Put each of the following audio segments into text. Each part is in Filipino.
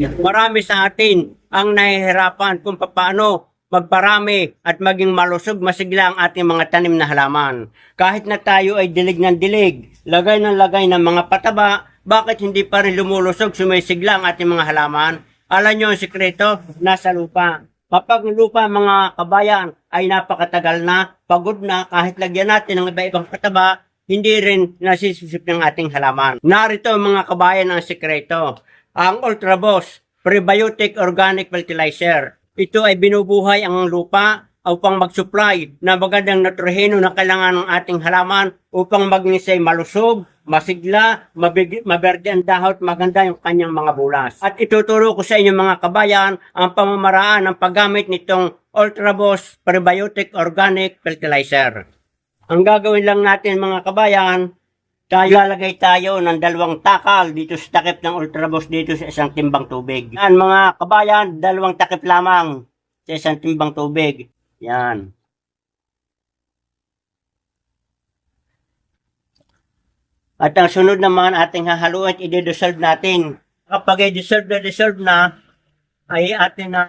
Marami sa atin ang nahihirapan kung paano magparami at maging malusog masigla ang ating mga tanim na halaman. Kahit na tayo ay dilig ng dilig, lagay ng lagay ng mga pataba, bakit hindi pa rin lumulusog sumisigla ang ating mga halaman? Alam nyo ang sikreto? Nasa lupa. Kapag lupa mga kabayan ay napakatagal na, pagod na, kahit lagyan natin ng iba-ibang pataba, hindi rin nasisisip ng ating halaman. Narito mga kabayan ang sikreto. Ang Ultrabos Prebiotic Organic Fertilizer. Ito ay binubuhay ang lupa upang mag-supply ng magandang nitroheno na kailangan ng ating halaman upang maging siya'y malusog, masigla, mabig- maberde ang dahot, maganda yung kanyang mga bulas. At ituturo ko sa inyo mga kabayan ang pamamaraan ng paggamit nitong Ultrabos Prebiotic Organic Fertilizer. Ang gagawin lang natin mga kabayan, tayo lalagay tayo ng dalawang takal dito sa takip ng ultrabos dito sa isang timbang tubig. Yan mga kabayan, dalawang takip lamang sa isang timbang tubig. Yan. At ang sunod naman ating hahaluin at i-dissolve natin. Kapag i-dissolve na dissolve na, ay atin na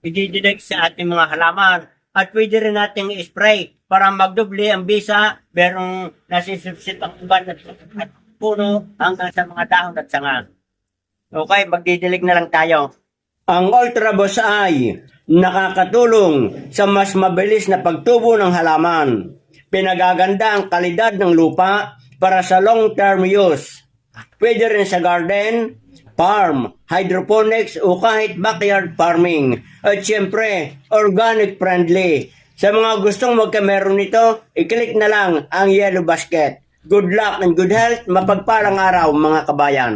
i-direct sa ating mga halaman. At pwede rin nating i-spray para magdoble ang bisa, merong nasisipsip ang uban at, at puno hanggang sa mga dahon at sanga. Okay, magdidilig na lang tayo. Ang Ultrabos ay nakakatulong sa mas mabilis na pagtubo ng halaman. Pinagaganda ang kalidad ng lupa para sa long-term use. Pwede rin sa garden, farm, hydroponics o kahit backyard farming. At syempre, organic friendly. Sa mga gustong magkameron nito, i-click na lang ang yellow basket. Good luck and good health, mapagpalang araw mga kabayan.